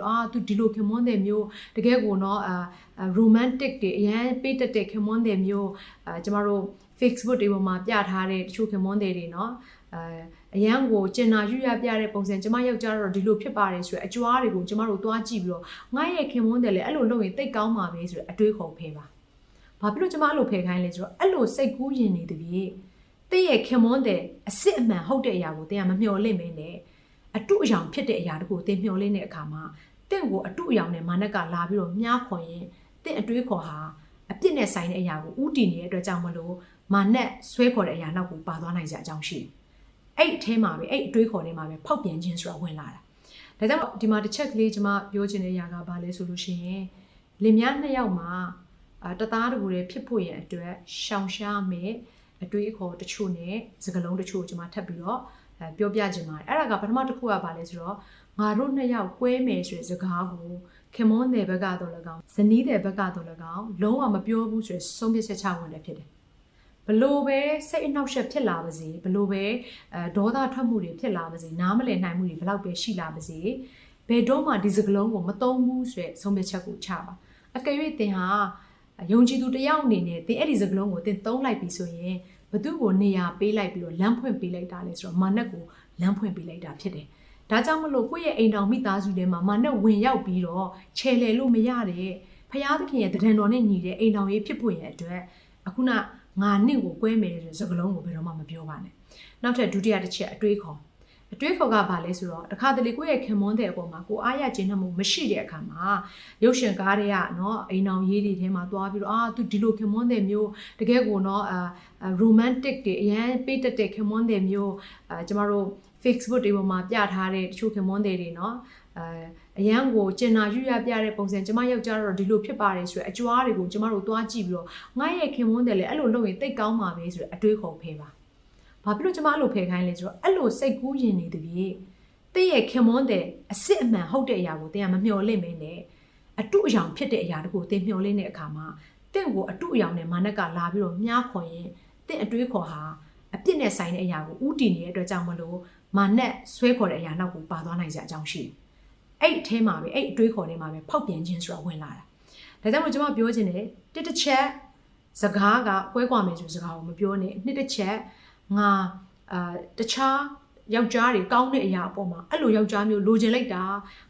အာသူဒီလိုခင်မွန်းတယ်မျိုးတကယ်ကိုနော်အာ romantic တွေအရန်ပေးတတ်တဲ့ခင်မွန်းတယ်မျိုးအာကျမတို့ Facebook တွေပေါ်မှာပြထားတဲ့တချို့ခင်မွန်းတယ်တွေနော်အာအရန်ကိုကျင်နာယူရပြတဲ့ပုံစံကျမယောက်ျားတော့ဒီလိုဖြစ်ပါတယ်ဆိုရအကြွားတွေကိုကျမတို့သွားကြည့်ပြီးတော့ငါ့ရဲ့ခင်မွန်းတယ်လေအဲ့လိုလုပ်ရင်တိတ်ကောင်းပါပဲဆိုရအတွေးခေါ်ဖဲပါဘာဖြစ်လို့ကျမအဲ့လိုဖဲခိုင်းလဲဆိုတော့အဲ့လိုစိတ်ကူးရင်နေတပြေတည့်ရဲ့ခင်မွန်းတယ်အစ်စ်အမှန်ဟုတ်တဲ့အရာကိုတင်ကမမျှော်လင့်မင်းနဲ့ အတုအယောင်ဖြစ်တဲ့အရာတခုကိုတင်မျှော်လင့်တဲ့အခါမှာတင့်ကိုအတုအယောင်နဲ့မာနက်ကလာပြီးတော့မြားခွန်ရင်တင့်အတွေးခေါ်ဟာအပြစ်နဲ့ဆိုင်တဲ့အရာကိုဥတည်နေတဲ့အတွက်ကြောင့်မလို့မာနက်ဆွဲခေါ်တဲ့အရာနောက်ကိုပါသွားနိုင်ကြအကြောင်းရှိတယ်။အဲ့အထဲမှာပဲအဲ့အတွေးခေါ်ထဲမှာပဲဖောက်ပြန်ခြင်းဆိုတာဝင်လာတာ။ဒါကြောင့်ဒီမှာတစ်ချက်ကလေးကျွန်မပြောချင်တဲ့အရာကဘာလဲဆိုလို့ရှိရင်လင်မယားနှစ်ယောက်မှာအာတသားတကူတွေဖြစ်ဖို့ရန်အတွက်ရှောင်ရှားမယ်အတွေးအခေါ်တချို့နဲ့စကလုံးတချို့ကျွန်မထပ်ပြီးတော့အဲ ပြောပြချင်ပါတယ်အဲ့ဒါကပထမတစ်ခုကဘာလဲဆိုတော့ငါတို့နှစ်ယောက်ကွဲမယ်ဆိုတဲ့စကားကိုခင်မွန်းတဲ့ဘက်ကတော့၎င်းဇနီးတဲ့ဘက်ကတော့၎င်းလုံးဝမပြောဘူးဆိုရယ်ဆုံးဖြတ်ချက်ချဝင်တယ်ဖြစ်တယ်ဘလို့ပဲစိတ်အနှောက်အယှက်ဖြစ်လာပါစေဘလို့ပဲအဲဒေါသထွက်မှုတွေဖြစ်လာပါစေနားမလည်နိုင်မှုတွေဘလောက်ပဲရှိလာပါစေဘယ်တော့မှဒီစကလုံးကိုမသုံးဘူးဆိုရယ်ဆုံးဖြတ်ချက်ကိုချပါအကယ်၍သင်ဟာယုံကြည်သူတစ်ယောက်အနေနဲ့သင်အဲ့ဒီစကလုံးကိုသင်သုံးလိုက်ပြီဆိုရင် ဘသူ့ကိုနေရာပေးလိုက်ပြီးတော့လမ်းဖွင့်ပေးလိုက်တာလဲဆိုတော့မာနက်ကိုလမ်းဖွင့်ပေးလိုက်တာဖြစ်တယ်။ဒါကြောင့်မလို့ကိုယ့်ရဲ့အိမ်တော်မိသားစုထဲမှာမာနက်ဝင်ရောက်ပြီးတော့ခြေလှယ်လို့မရတဲ့ဖရာသခင်ရဲ့တဒံတော်နဲ့ညီတဲ့အိမ်တော်ရေးဖြစ်ဖို့ရဲ့အတွက်အခုနငါနှစ်ကိုကွဲမယ်ဆိုတဲ့စကလုံးကိုဘယ်တော့မှမပြောပါနဲ့။နောက်ထပ်ဒုတိယတစ်ချက်အတွေးခေါ် အတွေးခေါ်ကဘာလဲဆိုတော့တခါတလေကိုယ့်ရဲ့ခင်မွန်းတဲ့အပေါ်မှာကိုအားရခြင်းနှမှုမရှိတဲ့အခါမှာရုပ်ရှင်ကားတွေကနော်အိမ်အောင်ရေးတွေထဲမှာသွားပြီးတော့အာသူဒီလိုခင်မွန်းတဲ့မျိုးတကယ်ကိုနော်အာ romantic တွေအရန်ပေးတတ်တဲ့ခင်မွန်းတဲ့မျိုးအာကျမတို့ Facebook တွေပေါ်မှာပြထားတဲ့တချို့ခင်မွန်းတဲ့တွေနော်အာအရန်ကိုကျင်နာယူရပြတဲ့ပုံစံကျမယောက်ျားတော့ဒီလိုဖြစ်ပါတယ်ဆိုရအကြွားတွေကိုကျမတို့သွားကြည့်ပြီးတော့ငါ့ရဲ့ခင်မွန်းတယ်လေအဲ့လိုလုပ်ရင်တိတ်ကောင်းပါပဲဆိုရအတွေးခေါ်ဖေးပါ။ ဘာဖြစ်လို့ကျမအဲ့လိုဖဲခိုင်းလဲဆိုတော့အဲ့လိုစိတ်ကူးရင်နေတပြီတည့်ရဲ့ခင်မွန်းတယ်အစ်စ်အမှန်ဟုတ်တဲ့အရာကိုတင်ကမမျှော်လင့်မင်းနဲ့အတုအယောင်ဖြစ်တဲ့အရာတခုကိုတင်မျှော်လင့်တဲ့အခါမှာတင့်ကိုအတုအယောင်နဲ့မာနက်ကလာပြီးတော့မြားခွန်ရင်တင့်အတွေးခေါ်ဟာအပြစ်နဲ့ဆိုင်တဲ့အရာကိုဥတည်နေတဲ့အတွက်ကြောင့်မလို့မာနက်ဆွဲခေါ်တဲ့အရာနောက်ကိုပါသွားနိုင်ကြအကြောင်းရှိတယ်။အဲ့အထဲမှာပဲအဲ့အတွေးခေါ်ထဲမှာပဲဖောက်ပြန်ခြင်းဆိုတာဝင်လာတာ။ဒါကြောင့်မို့ကျွန်မပြောချင်တယ်တစ်တစ်ချက်စကားကပွဲကွာမယ်ဆိုစကားကိုမပြောနဲ့နှစ်တစ်ချက် ငါအာတခြားယောက်ျားတွေကောင်းတဲ့အရာအပေါ်မှာအဲ့လိုယောက်ျားမျိုးလိုချင်လိုက်တာ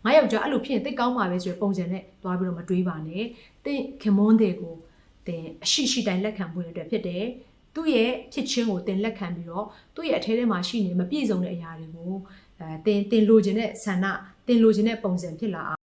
ငါယောက်ျားအဲ့လိုဖြစ်ရင်သိကောင်းပါပဲဆိုရယ်ပုံစံနဲ့သွားပြီးတော့မတွေးပါနဲ့တင့်ခင်မွန်းတဲ့ကိုတင်အရှိရှိတိုင်းလက်ခံဖို့ရတဲ့ဖြစ်တယ်သူ့ရဲ့ဖြစ်ချင်းကိုတင်လက်ခံပြီးတော့သူ့ရဲ့အထဲထဲမှာရှိနေမပြည့်စုံတဲ့အရာတွေကိုအဲတင်တင်လိုချင်တဲ့ဆန္ဒတင်လိုချင်တဲ့ပုံစံဖြစ်လာ